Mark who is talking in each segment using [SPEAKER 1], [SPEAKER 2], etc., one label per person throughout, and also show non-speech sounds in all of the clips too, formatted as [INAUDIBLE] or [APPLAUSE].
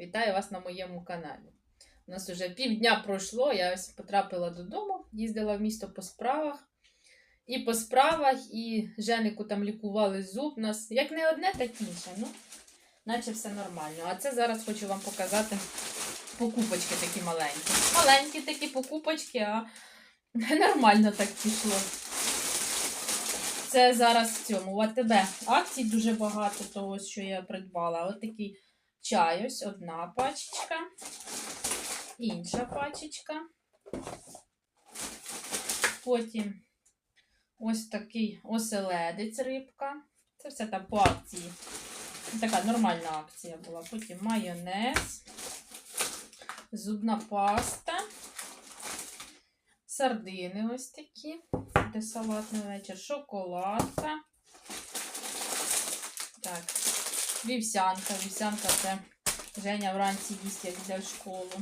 [SPEAKER 1] Вітаю вас на моєму каналі. У нас вже півдня пройшло, я ось потрапила додому, їздила в місто по справах. І по справах, і Женику там лікували зуб. У нас як не одне, так інше. Ну, наче все нормально. А це зараз хочу вам показати покупочки такі маленькі. Маленькі такі покупочки, а [LAUGHS] нормально так пішло. Це зараз в цьому в АТБ акцій дуже багато того, що я придбала. Ось такий чай, ось одна пачечка, інша пачечка. Потім ось такий оселедець рибка. Це все там по акції. Така нормальна акція була. Потім майонез, зубна паста, сардини ось такі, де салат на вечір, шоколадка. Так, вівсянка. Вівсянка це Женя вранці їсть, як йде школу.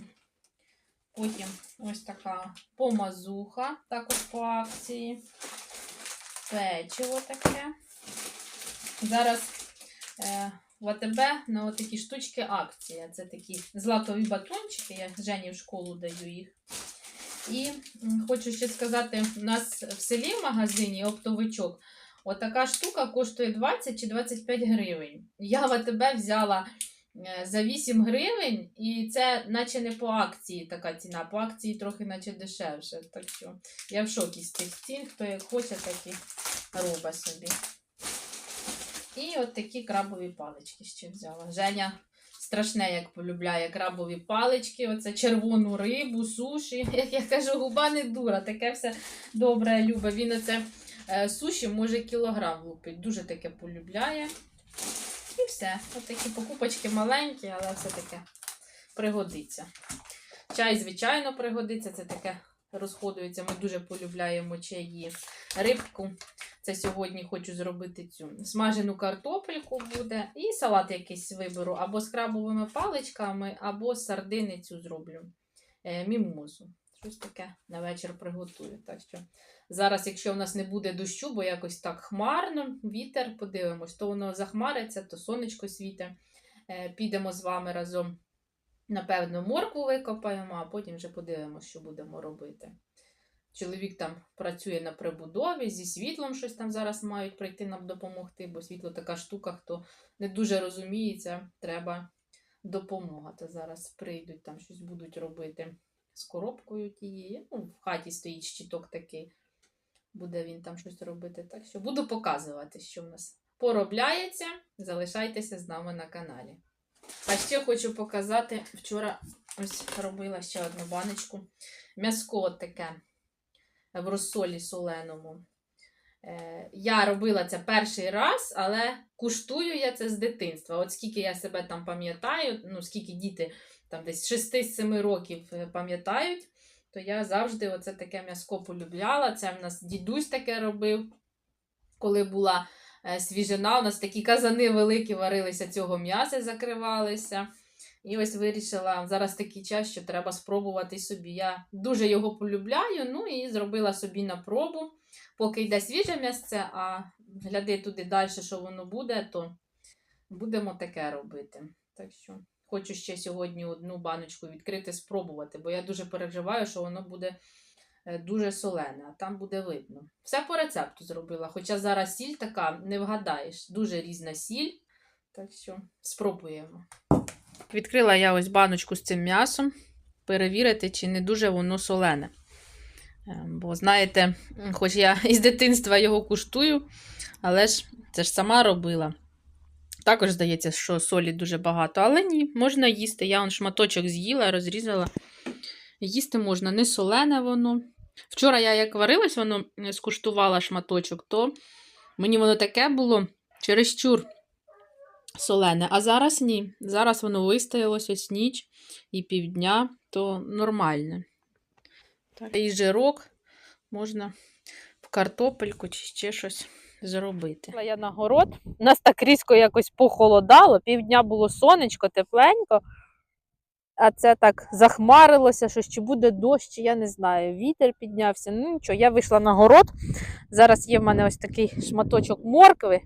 [SPEAKER 1] Потім ось така помазуха, також по акції. Печиво таке. Зараз е, в АТБ на такі штучки акція. Це такі злакові батончики, я Жені в школу даю їх. І хочу ще сказати, у нас в селі в магазині оптовичок. Отака штука коштує 20 чи 25 гривень. Я в АТБ взяла е, за 8 гривень, і це наче не по акції така ціна, по акції трохи наче дешевше. Так що я в шокі з тих цін, хто як хоче, так і робить собі. І от такі крабові палички ще взяла. Женя страшне, як полюбляє крабові палички, оце червону рибу, суші. Як [LAUGHS] я кажу, губа не дура, таке все добре любить. Він оце суші може кілограм лупить. Дуже таке полюбляє. І все. От такі покупочки маленькі, але все таке пригодиться. Чай, звичайно, пригодиться. Це таке розходується. Ми дуже полюбляємо чаї. Рибку. Це сьогодні хочу зробити цю смажену картопельку буде. І салат якийсь виберу або з крабовими паличками, або з сардини цю зроблю. Е, мімозу. Щось таке на вечір приготую. Так що зараз, якщо в нас не буде дощу, бо якось так хмарно, вітер, подивимось, то воно захмариться, то сонечко світе. Е, підемо з вами разом, напевно, моркву викопаємо, а потім вже подивимося, що будемо робити. Чоловік там працює на прибудові, зі світлом щось там зараз мають прийти нам допомогти, бо світло така штука, хто не дуже розуміється, треба допомога. То зараз прийдуть, там щось будуть робити з коробкою тією. Ну, в хаті стоїть щиток такий. Буде він там щось робити. Так що буду показувати, що в нас поробляється. Залишайтеся з нами на каналі. А ще хочу показати, вчора ось робила ще одну баночку. М'яско таке в розсолі соленому. Е, Я робила це перший раз, але куштую я це з дитинства. От скільки я себе там пам'ятаю, ну скільки діти там десь 6-7 років е, пам'ятають, то я завжди оце таке м'яско полюбляла. Це в нас дідусь таке робив, коли була е, свіжина. У нас такі казани великі варилися цього м'яса, закривалися. І ось вирішила зараз такий час, що треба спробувати собі. Я дуже його полюбляю, ну і зробила собі на пробу. Поки йде свіже м'ясце, а гляди туди далі, що воно буде, то будемо таке робити. Так що хочу ще сьогодні одну баночку відкрити, спробувати, бо я дуже переживаю, що воно буде е, дуже солене, а там буде видно. Все по рецепту зробила. Хоча зараз сіль така, не вгадаєш, дуже різна сіль. Так що спробуємо. Відкрила я ось баночку з цим м'ясом, перевірити, чи не дуже воно солене. Е, Бо, знаєте, хоч я [LAUGHS] із дитинства його куштую, але ж це ж сама робила. Також здається, що солі дуже багато, але ні, можна їсти. Я он шматочок з'їла, розрізала. Їсти можна, не солене воно. Вчора я як варилась, воно е, скуштувала шматочок, то мені воно таке було чересчур солене. А зараз ні. Зараз воно вистоялось ось ніч і півдня, то нормальне. Так. І жирок можна в картопельку чи ще щось зробити. Я на город. У нас так різко якось похолодало, півдня було сонечко, тепленько. А це так захмарилося, що чи буде дощ, я не знаю. Вітер піднявся. Ну нічого, я вийшла на город. Зараз є в мене ось такий шматочок моркви.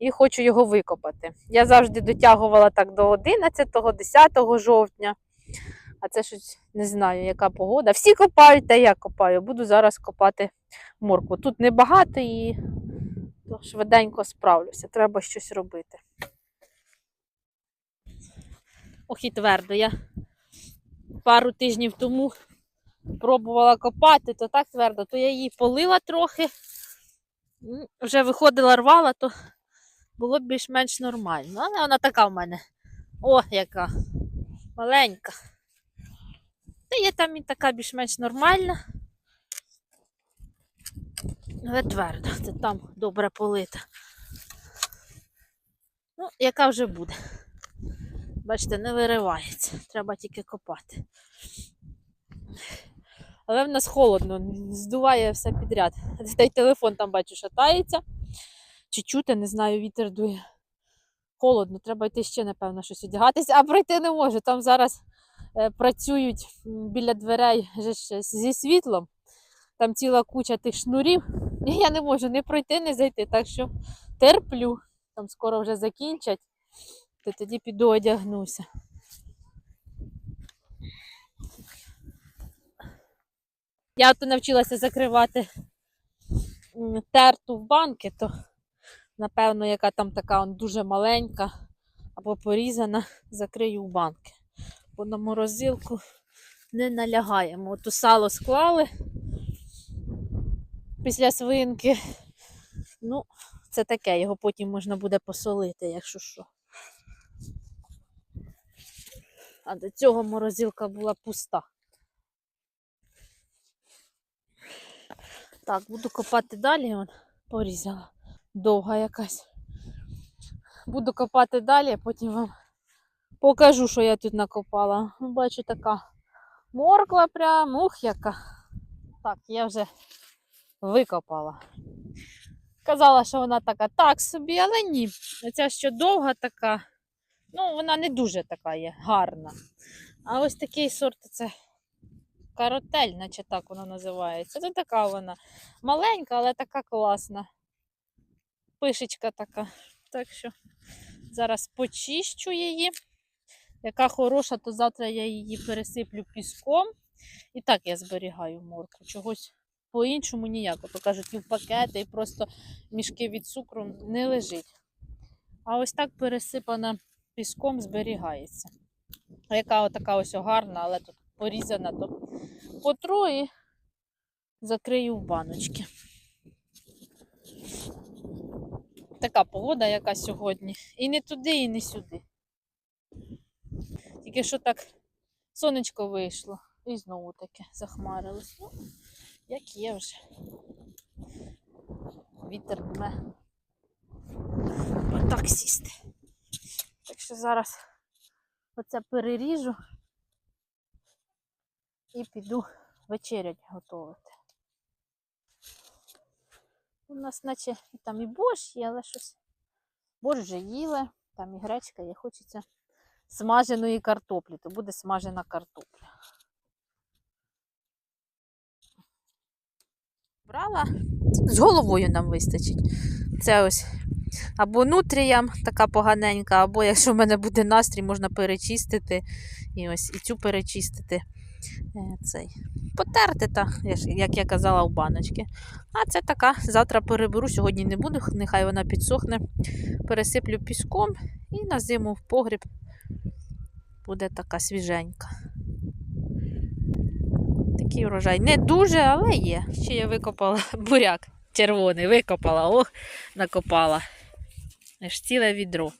[SPEAKER 1] І хочу його викопати. Я завжди дотягувала так до 11-10 жовтня. А це щось не знаю, яка погода. Всі копають, та я копаю. Буду зараз копати моркву. Тут небагато і то швиденько справлюся. Треба щось робити. Ох і твердо. Я пару тижнів тому пробувала копати, то так твердо, то я її полила трохи, вже виходила, рвала, то було б більш-менш нормально. Але вона така в мене. О, яка маленька. Та є там і така більш-менш нормальна. Але твердо, це там добре полита. Ну, яка вже буде. Бачите, не виривається. Треба тільки копати. Але в нас холодно, здуває все підряд. Та й телефон там бачу, шатається. Чи чути, не знаю, вітер дує. Холодно, треба йти ще, напевно, щось одягатися, а пройти не можу. Там зараз е, працюють біля дверей зі світлом. Там ціла куча тих шнурів. І [LAUGHS] я не можу не пройти, не зайти. Так що терплю. Там скоро вже закінчать, то тоді піду одягнуся. Я от навчилася закривати терту в банки, то напевно, яка там така он, дуже маленька або порізана, [LAUGHS] закрию в банки. Бо на морозилку не налягаємо. От у сало склали після свинки. Ну, це таке, його потім можна буде посолити, якщо що. А до цього морозилка була пуста. Так, буду копати далі, он порізала. Довга якась. Буду копати далі, потім вам покажу, що я тут накопала. Бачу, така морква прям, ух, яка. Так, я вже викопала. Казала, що вона така так собі, але ні. Оця що довга така, ну, вона не дуже така є, гарна. А ось такий сорт це каротель, наче так воно називається. Це така вона маленька, але така класна. Пишечка така. Так що зараз почищу її. Яка хороша, то завтра я її пересиплю піском. І так я зберігаю морку. Чогось по-іншому ніяк. То кажуть, і в пакети, і просто мішки від цукру не лежить. А ось так пересипана піском зберігається. Яка отака ось гарна, але тут порізана, то потру і закрию в баночки. Така погода, яка сьогодні. І не туди, і не сюди. Тільки що так сонечко вийшло. І знову таке захмарилось. Ну, як є вже. Вітер дме. Отак сісти. Так що зараз оце переріжу і піду вечерять готувати. У нас наче там і борщ є, але щось. Борщ вже їли, там і гречка є, хочеться смаженої картоплі, то буде смажена картопля. Брала, з головою нам вистачить. Це ось або нутріям така поганенька, або якщо в мене буде настрій, можна перечистити. І ось і цю перечистити. Е, Цей. Потерти, та, як я казала, в баночки. А це така, завтра переберу, сьогодні не буду, нехай вона підсохне. Пересиплю піском і на зиму в погріб буде така свіженька. Такий урожай. Не дуже, але є. Ще я викопала [LAUGHS] буряк червоний, викопала, ох, накопала. Аж ціле відро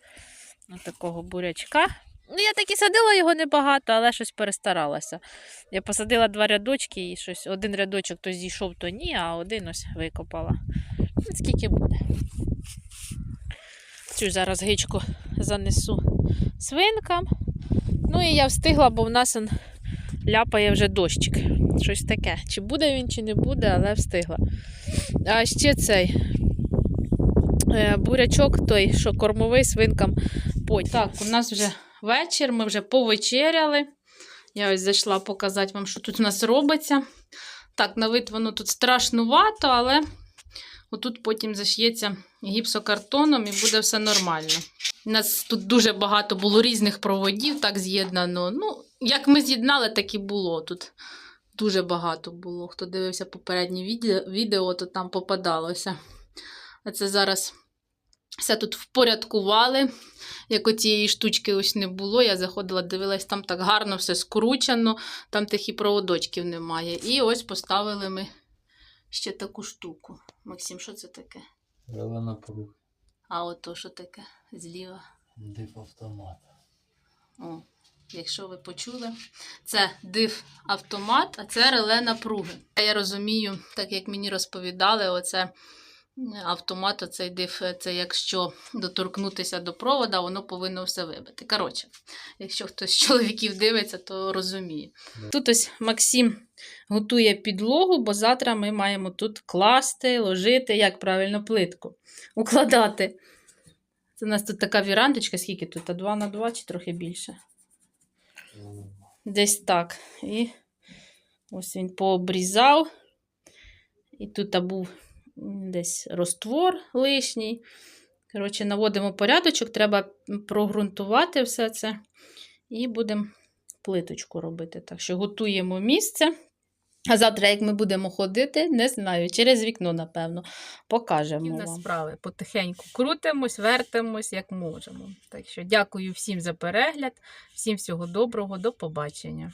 [SPEAKER 1] Ось такого бурячка. Ну, я так і садила його небагато, але щось перестаралася. Я посадила два рядочки і щось. Один рядочок то зійшов, то ні, а один ось викопала. Ну, Скільки буде. Цю зараз гичку занесу свинкам. Ну і я встигла, бо в нас он ляпає вже дощик. Щось таке. Чи буде він, чи не буде, але встигла. А ще цей е, бурячок той, що кормовий свинкам потім. Так, у нас вже вечір, ми вже повечеряли. Я ось зайшла показати вам, що тут у нас робиться. Так, на вид воно тут страшнувато, але Отут потім зашиється гіпсокартоном і буде все нормально. У нас тут дуже багато було різних проводів, так з'єднано. Ну, як ми з'єднали, так і було. Тут дуже багато було. Хто дивився попереднє відео то там попадалося. А це зараз все тут впорядкували. Як оцієї штучки ось не було, я заходила, дивилась, там так гарно все скручено, там тих і проводочків немає. І ось поставили ми ще таку штуку. Максим, що це таке?
[SPEAKER 2] Реле напруг.
[SPEAKER 1] А ото що таке зліва.
[SPEAKER 2] Дип автомат.
[SPEAKER 1] О, якщо ви почули, це див автомат, а це реле напруги. Я розумію, так як мені розповідали, оце автомат, оцей див, це якщо доторкнутися до провода, воно повинно все вибити. Коротше, якщо хтось з чоловіків дивиться, то розуміє. Тут ось Максим готує підлогу, бо завтра ми маємо тут класти, ложити, як правильно, плитку, укладати. Це у нас тут така вірандочка, скільки тут? 2 на 2 чи трохи більше? Десь так. І ось він пообрізав. І тут а, був десь роствор лишній. Коротше, наводимо порядочок, треба прогрунтувати все це. І будемо плиточку робити. Так що готуємо місце. А завтра, як ми будемо ходити, не знаю, через вікно, напевно, покажемо.
[SPEAKER 3] Такі в нас
[SPEAKER 1] вам. справи. Потихеньку крутимось, вертимось, як можемо. Так що дякую всім за перегляд, всім всього доброго, до побачення.